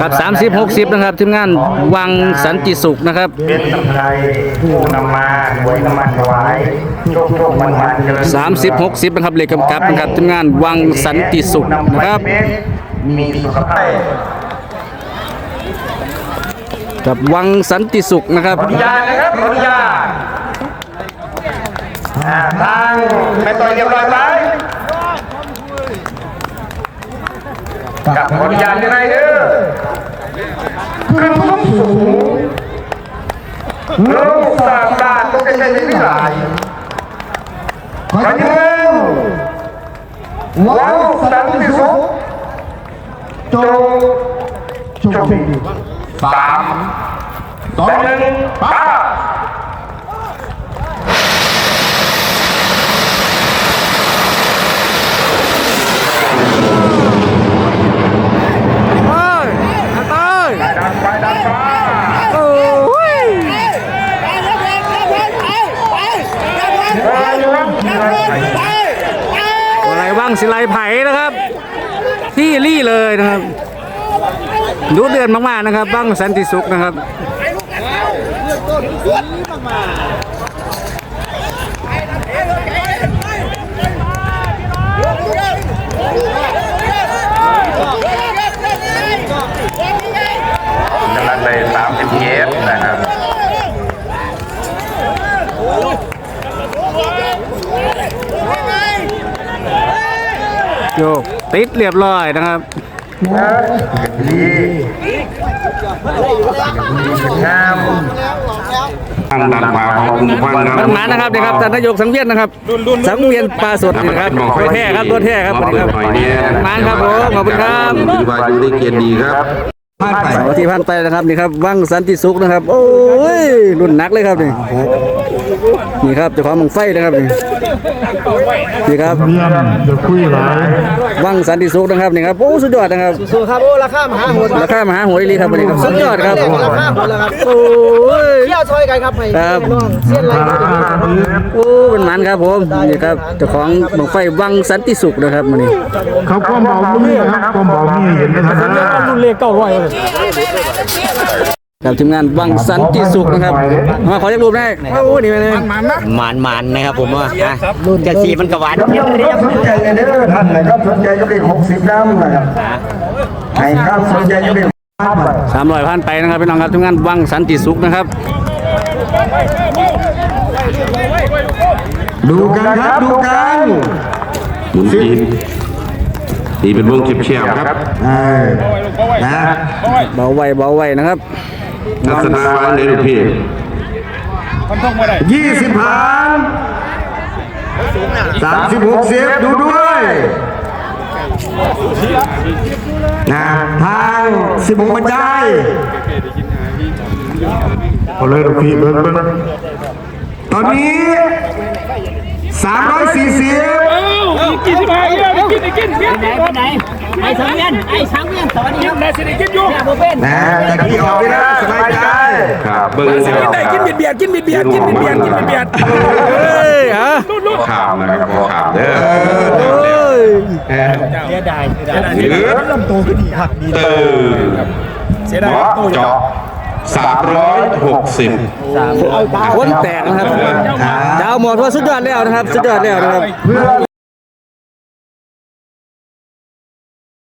ครับสามสิบหกสิบนะครับทีมงานวังสันติสุขนะครับเป็นตำไทยผู้นำมาไว้น้ำมันถวายโชคโชคมันมันเจริญสามสิบหกสิบนะครับเลขกำกับนะครับทีมงานวังสันติสุขนะครับมีสุขภาพกับวังสันติสุขนะครับขออนุญาตนะครับขออนุญาตอ่าทางไม่ต่อยเรียบร้อยไปกับขออนุญาตยังไงเด้อขึ้นสูงสูง ลงสามด้านต้องใช้ใช้ไม่หลายขอยืนว้าวสันติสุขจงโชคดีสามสองหนึ่งไป้า ดันไปดันไปวายุวันทีไรไสิไลไผ่นะครับ ที่รี่เลยนะครับดูเดือนมากๆนะครับ บ้างสันติสุขนะครับ น้ำหนักเลยสามสิบเยสนะครับ โยกติดเรียบร้อยนะครับดีงามทางด้านขวาของกลุ่มควันคมัรันมานะครับนะครับท่านนายกสังเวียนนะครับ สังเวียนปลาสดนี่นะครับตัวแท้ครับตัวแท้ครับสวัสดีครับมานครับผมขอบคุณครับถือว่าอยู่ในเกณฑ์ดีครับเสาร์ที่ผ่านไปนะครับนี่ครับวังสันติสุขนะครับ โอ้ยรุ่นหนักเลยครับนี่ นี่ครับเจ้าของมังไฟนะครับนี่นี่ครับเรียนเดี๋ยวคุยหลายวังสันติสุขนะครับนี่ครับโอ้สุดยอดนะครับสู้ครับโอ้ราคามหาโหดราคามหาหวยลีครับวันนี้ครับสุดยอดครับราคาโหดแล้วครับโอ้ยเที่ยวซอยกันครับให้ครับน้องเสี้ยนไรครับโอ้เป็นหมันครับผมนี่ครับเจ้าของบังไฟวังสันติสุขนะครับมันนี่เขาความเบามือนะครับความเบามือเห็นไหมครับรุ่นเลขเก้าร้อย กับทีมงานวังสันติสุขนะครับมาขอจักรูปได้โอ้นี่ไปเลยหมานหมานๆนะครับผมว่าอะจะสีมันกระหวานสนใจเลยเด้อท่านนะครับสนใจจะเป็นหกสิบน้ำนะครับใครครับสนใจจะเป็นห้าบาทสามร้อยพันไปนะครับพี่น้องครับทีมงานวังสันติสุขนะครับ ดูกันครับดูกันหมุนตีตีเป็นวงเฉียบๆครับเออนะเบาไว้เบาไว้นะครับ ลักษณะวางเลยลูกพี่ยี่สิบพันสามสิบหกสิบดูด้วยนะทางสิบหกบรรจัยเอาเลยลูกพี่เบิ้งเบิ้งตอนนี้สามร้อยสี่สิบ ไหนไอ้สังเวียนไอ้สังเวียนสวัสดีครับนายสิริกินอยู่โบเป็นนะตะกี้ออกไม่ได้สบายใจครับเบิ้งได้กินเบียดกินเบียดกินเบียดกินเบียดกินเบียดเฮ้ยฮะข่าวนะครับพอข่าวเด้อเฮ้ยหรือลำตัวก็ดีครับดีเตอร์เสียดายเจาะสามร้อยหกสิบคนแตกนะครับดาวหมดว่าสุดยอดแล้วนะครับ สุดยอดแล้วนะครับเพื่อ